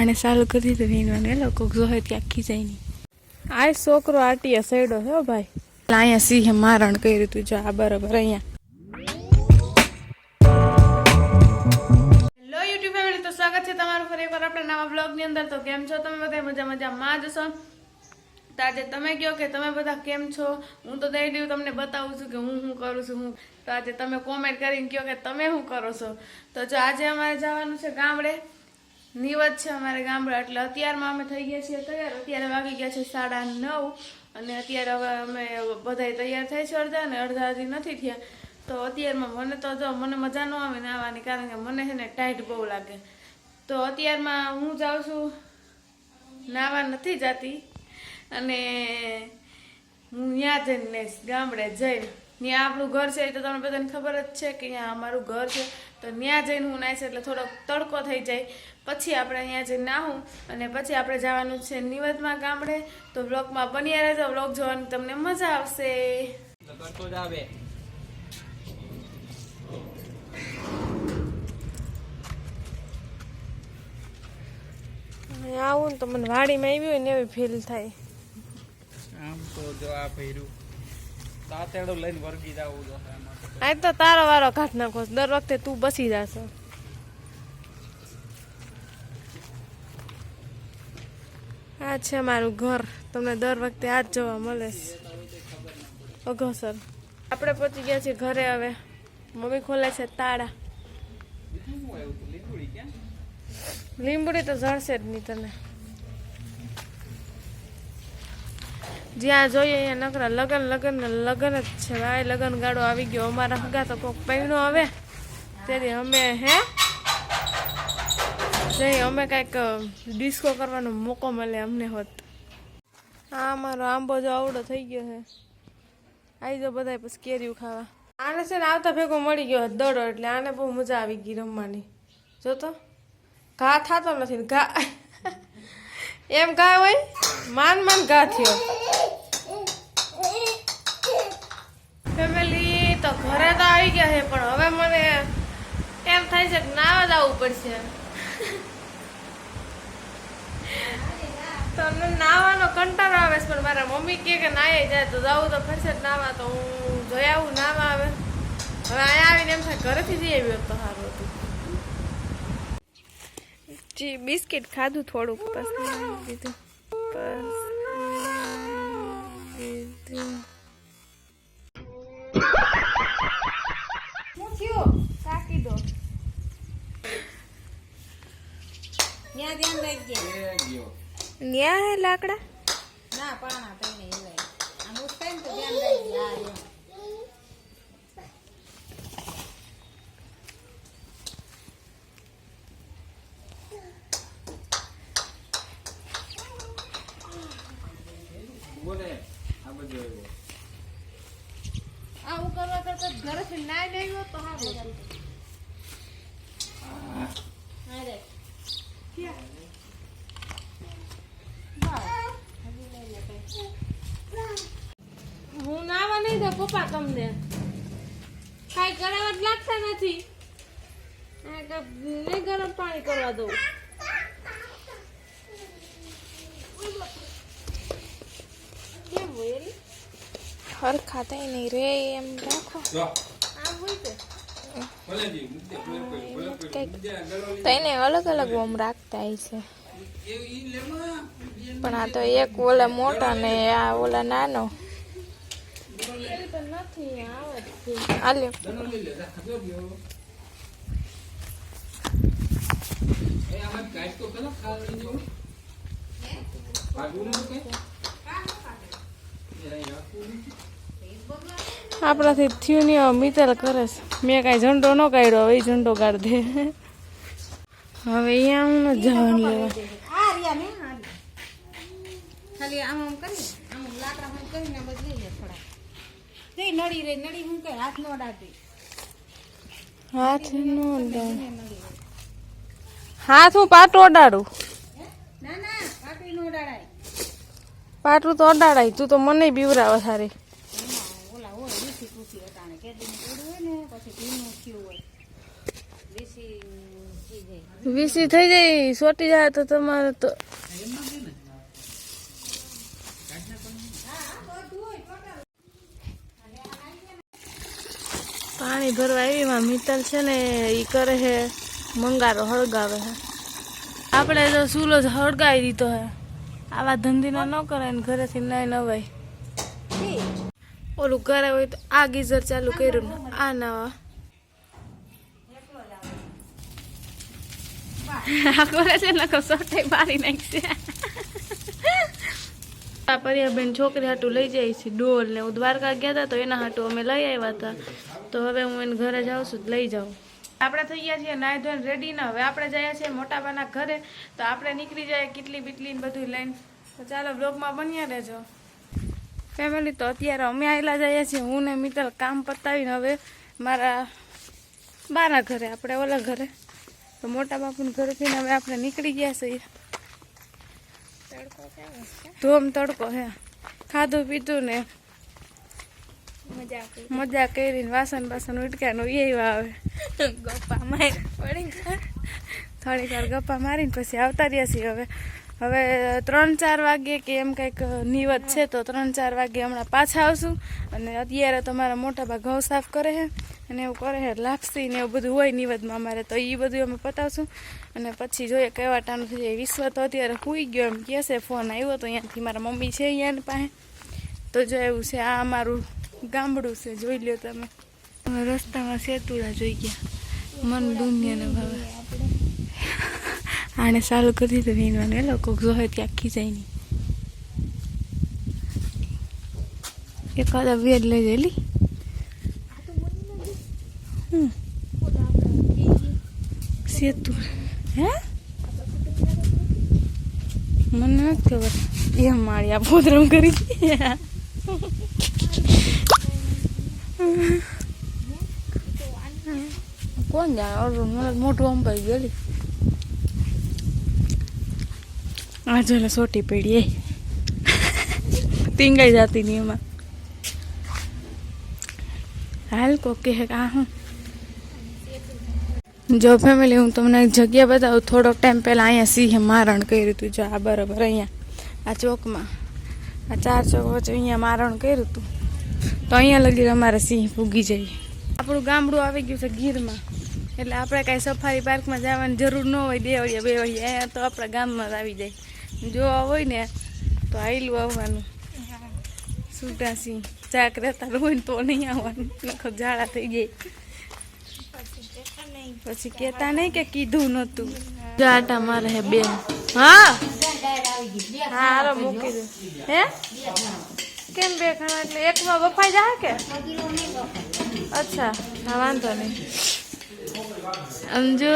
આને સારું કરી દીધું નીંદવાનું એ લોકો જોહે ત્યાં ખીજાય નહીં. આ છોકરો આટી સડ્યો છે હો ભાઈ. અહીંયા સિંહે મારણ કર્યું તું, જો આ બરોબર અહીંયા. સ્વાગત છે તમારું ફરી એકવાર આપણા નવા બ્લોગની અંદર. તો કેમ છો તમે બધા? મજા મજામાં. જ છો? તો આજે તમે કહો કે તમે બધા કેમ છો? હું તો દઈ દઉં તમને બતાવું છું કે હું શું કરું છું, હું તો આજે તમે કોમેન્ટ કરીને કહો કે તમે શું કરો છો? તો જો આજે અમારે જવાનું છે ગામડે. નિવત છે અમારે ગામડા એટલે અત્યારમાં અમે થઈ ગયા છીએ તૈયાર. અત્યારે વાગી ગયા છે સાડા નવ અને અત્યારે હવે અમે બધાય તૈયાર થઈ છે અડધા ને અડધા હજી નથી થયા. તો અત્યારમાં મને તો જો મને મજા ન આવે ને આવવાની કારણ કે મને છે ને ટાઈટ બહુ લાગે. તો અત્યારમાં હું જાઉં છું નાવા નથી જતી. અને હું ત્યાં જઈને નહીશ, ગામડે જઈને ત્યાં આપણું ઘર છે તો તમને બધાને ખબર જ છે કે ત્યાં અમારું ઘર છે. તો ત્યાં જઈને હું નાહીશ એટલે થોડોક તડકો થઈ જાય. પછી આપણે અહીંયા જઈને નાહું અને પછી આપણે જવાનું છે નિવતમાં ગામડે. તો બ્લોગમાં બન્યા રહેજો. બ્લોગ જોવાની તમને મજા આવશે. આવું. ને તો મને વાડીમાં આવ્યું હોય ને એવી ફીલ થાય. આમ તો જો આ ભર્યું. તાતેડો લઈને વર્ગી જાવું જો આ તો તારો વારો કાઢ નાખો દર વખતે તું બસી જાશો. આ છે મારું ઘર. તમને દર વખતે આ જ જોવા મળે છે. અઘોસર આપણે પહોંચી ગયા છીએ ઘરે હવે. મમ્મી ખોલે છે તાળા? લીંબુડી તો જળશે જ નહીં તને. જ્યાં જોઈએ અહીંયા નકરા લગન લગન લગન જ છે. ભાઈ, લગન ગાડો આવી ગયો. અમારા હગા તો કોક પૈણો આવે તેથી અમે હે જઈ, અમે કાંઈક ડિસ્કો કરવાનો મોકો મળે અમને હોત. આ અમારો આંબો જો આવડો થઈ ગયો છે. આવી જાઓ બધા પછી કેરીઓ ખાવા. આને છે ને આવતા ભેગો મળી ગયો દડો, એટલે આને બહુ મજા આવી ગઈ રમવાની. જો તો ઘા થતો નથી ઘા. એમ ઘા હોય? માન માન ઘા થયો. ફેમિલી તો ઘરે તો આવી ગયા છે, પણ હવે મને એમ થાય છે કે નાવા જ આવવું પડશે. તો નાવાનો કંટાળો આવે છે, પણ મારા મમ્મી કહે કે નાહી જાય તો જાવું તો ફરશે નાવા તો હું જોઈ આવું નાવા આવે. હવે અહીંયા આવીને એમ થાય ઘરેથી જઈ આવ્યો તો સારું હતું. જી, બિસ્કિટ ખાધું થોડુંક પછી દીધું. બસ. ન્યા હે લાકડા? ના પાણા તઈને હિલાય. આમ ઉઠાય ને તો ધ્યાન રાખજે આ એમ. બોલે આ બધું આવું કરવા કરતા ઘરેથી ના લેવો તો હા હતું હા રે. હું દઉં પપ્પા તમને. કાંઈ કરાવવા જ લાગતા નથી. નહીં ગરમ પાણી કરવા દઉં. કેમ હોય એલી? હરખા નહીં રે એમ રાખો. આમ હોય અલગ અલગ ઓમ રાખતા હોય છે. પણ આ તો એક ઓલા મોટા ને આ ઓલા નાનો. નથી. આપણાથી થયું નહીં હવે મિતલ કરે છે મેં કાંઈ ઝંડો ન કાઢ્યો, હવે ઝંડો કાઢ દે હવે અહીંયા હું ન જવાનું લેવા. ખાલી આમ આમ કરી આમ લાકડા કરીને બદલી લે થોડા જઈ નડી રે નડી હું કઈ હાથ નો અડાડતી હાથ નો. હાથ હું પાટું અડાડું. ના ના પાટી નો અડાડાય. પાટું તો અડાડાય તું તો મને બીવરાવે સારી ઓલા હોય વીસી પૂછી અટાણે. કેદીનું પડ્યું હોય ને પછી ભીનું થયું હોય. વીસી ઈ વીસી થઈ જાય સોટી જાય તો તમારે તો પાણી ભરવા એવીમાં મિત્તલ છે ને એ કરે છે મંગારો હળગાવે છે આપણે તો ચૂલો જ હળગાવી દીધો હે. આવા ધંધીના ન કરે ને ઘરેથી નહીં નવાય. ઓલું ઘરે હોય તો આ ગીઝર ચાલુ કર્યું ને આ નવા. આ કરે છે ને સોટે મારી નાખશે. આ પરિયાબેન છોકરી હાટું લઈ જાય છે ડોલ ને હું દ્વારકા ગયા હતા તો એના હાટું અમે લઈ આવ્યા હતા તો હવે હું એને ઘરે જાઉં છું, લઈ જાઉં. આપણે થઈ ગયા છીએ નાય ધોઈને રેડી ના હવે આપણે જઈએ છીએ મોટાબાના ઘરે. તો આપણે નીકળી જાય કેટલી બીટલી ને બધું લઈને. તો ચાલો બ્લોગમાં બન્યા રહેજો. ફેમિલી તો અત્યારે અમે આવેલા જઈએ છીએ, હું ને મિત્તલ કામ પતાવીને હવે મારા બાના ઘરે, આપણે ઓલા ઘરે. તો મોટા બાપુના ઘરેથી હવે આપણે નીકળી ગયા છીએ. ધોમ તડકો હે. ખાધું પીધું ને મજા કરીને વાસણ બાસણ ઉટક્યાનું એ આવે ગપ્પા મારી. પડી થોડીક વાર ગપ્પા મારીને પછી આવતા રહ્યા છીએ હવે. હવે ત્રણ ચાર વાગે કે એમ કંઈક નિવત છે તો ત્રણ ચાર વાગે હમણાં પાછા આવશું. અને અત્યારે તો મારા મોટા ભાગ ઘઉં સાફ કરે છે. અને એવું કરે લાપસી ને એવું બધું હોય નિવેદમાં અમારે, તો એ બધું અમે પતાવશું. અને પછી જોઈએ કેવા ટાણું થઈ જાય વિશ્વ તો અત્યારે સૂઈ ગયો એમ કહે છે, ફોન આવ્યો તો અહીંયાથી મારા મમ્મી છે અહીંયાની પાસે. તો જો એવું છે, આ અમારું ગામડું છે, જોઈ લ્યો તમે. રસ્તામાં સેતુડા જોઈ ગયા. મન દુનિયાને ભાવે. આને ચાલુ કરી દીધું વીણવાનું. એ લોકો જોહે ત્યાં ખીચાય નહીં. એકાદા વેદ લઈ જઈલી સેતુ હે મને નથી ખબર એ મારી આ પોતરમ કરી કોણ જાણે મને મોટું અંબાઈ ગયેલી આ જોલે સોટી પડી એ ટીંગાઈ જતી નહીં એમાં હાલ કોક આ હું જો ફેમિલી હું તમને એક જગ્યા બતાવું. થોડોક ટાઈમ પહેલાં અહીંયા સિંહે મારણ કર્યું હતું જો આ બરાબર અહીંયા, આ ચોકમાં, આ ચાર ચોક વચ્ચે અહીંયા મારણ કર્યું હતું તો અહીંયા લગી અમારે સિંહ પૂગી જઈએ આપણું ગામડું આવી ગયું છે ગીરમાં. એટલે આપણે કાંઈ સફારી પાર્કમાં જવાની જરૂર ન હોય દેવળિયા બેવળિયા અહીંયા તો આપણા ગામમાં જ આવી જાય. જો હોય ને, તો આવેલું આવવાનું. છૂટા સિંહ ચાક રહેતા હોય ને તો નહીં આવવાનું. નખર ઝાડા થઈ ગઈ પછી કેતા નહીં કે કીધું નતું જાટા મારે હે બેન. હા? હા હારો મૂકી દે. હે? કેમ બે ખાના એટલે એકમાં બફાઈ જાય કે? અચ્છા હા વાંધો નહીં. સમજો.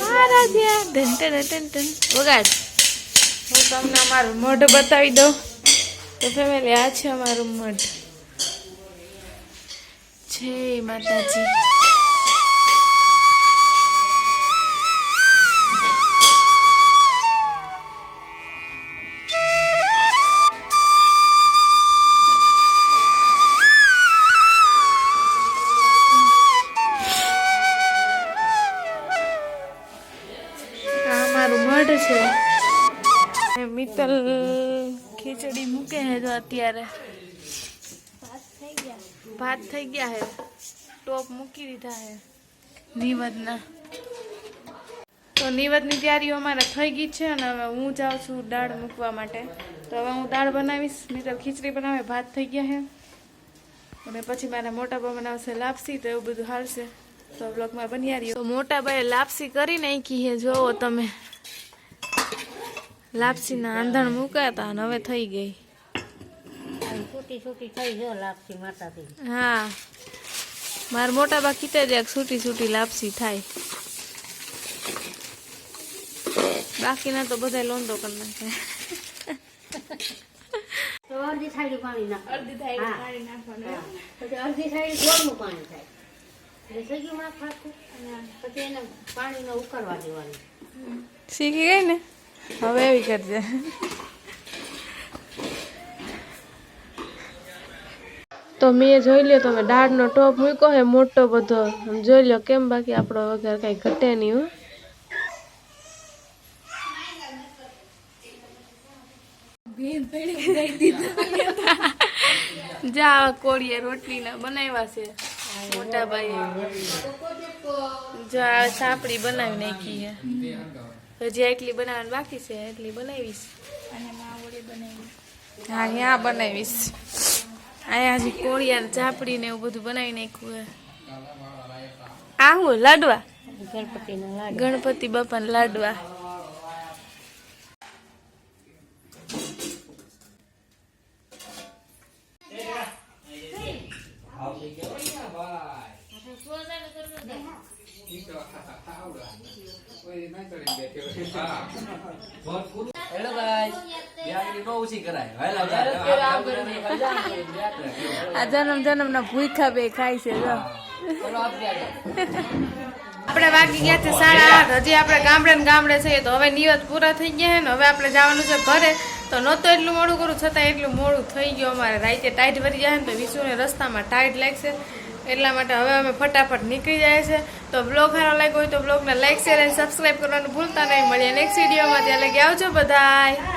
મારા જ્યાં ટન ટન ટન વગાડ. હું તમને અમારું મઢ બતાવી દઉં. તો ફેમિલી આ છે અમારું મઢ. છે માતાજી. ખીચડી મૂકે હે તો અત્યારે. ભાત થઈ ગયા હે ટોપ મૂકી દીધા હે નિવદના. તો નિવદની તૈયારીઓ અમારે થઈ ગઈ છે અને હવે હું જાઉં છું દાળ મૂકવા માટે. તો હવે હું દાળ બનાવીશ, મિત્ર ખીચડી બનાવે, ભાત થઈ ગયા હે અને પછી મારા મોટા બા બનાવશે લાપસી તો એવું બધું હાલશે. તો બ્લોગમાં બન્યા રહ્યો. મોટા બાએ લાપસી કરી નાખી હે જોવો તમે. લાપસીના આંધણ મુકાતા અને હવે થઈ ગઈ. છૂટી છૂટી થઈ જો લાપસી માતાથી. હા. મારા મોટા બા કીતે જ છૂટી છૂટી લાપસી થાય. બાકીના તો બધા લોંદો કરી નાખે. અડધી થાળી પાણી નાખ અડધી થાય પાણી નાખવાનું. અડધી થાળી ગોળનું પાણી થાય. એટલે સગી માં ખાતું પછી એને પાણીને ઉકળવા દેવાનું. શીખી ગઈ ને? હવે એવી કરજે તો મેં જોઈ લ્યો તમે દાળનો ટોપ મૂક્યો હે મોટો બધો. જોઈ લ્યો કેમ બાકી આપણો વગર કઈ ઘટે નહીં હો. જા કોળીએ રોટલીના બનાવ્યા છે. મોટા ભાઈ જો આ સાંપડી બનાવી નાખી છે. હજી એટલી બનાવવાની બાકી છે એટલી બનાવીશ. હા અહીંયા બનાવીશ. અહીંયા હજી કોળિયા ને ચાપડી ને એવું બધું બનાવી નાખ્યું હે આ હું લાડવા? ગણપતિ બાપા લાડવા આવડી ગયા ભાઈ ઈ તો આવડા કોઈ ના ચડી બેઠો હા ભરપૂર હેલો ગાઈસ બ્યાગની બહુ ઓછી કરાય વહેલા જા આ જન્મ જન્મ ના ભૂખા બે ખાય છે આપણે વાગી ગયા છે સાડા આઠ. હજી આપણે ગામડે ને ગામડે છીએ તો હવે નિયત પૂરા થઈ ગયા છે ને હવે આપણે જવાનું છે ઘરે. તો નહોતું એટલું મોડું કરું છતાં એટલું મોડું થઈ ગયું અમારે. રાતે ટાઈટ ભરી જાય ને તો વિશુને રસ્તામાં ટાઈટ લાગશે. એટલા માટે હવે અમે ફટાફટ નીકળી જાય છે. તો બ્લોગ સારો લાગ્યો હોય તો બ્લોગને લાઈક શેર અને સબસ્ક્રાઈબ કરવાનું ભૂલતા નહીં. મળીએ નેક્સ્ટ વિડીયોમાં ત્યાં લગી આવજો બધાય.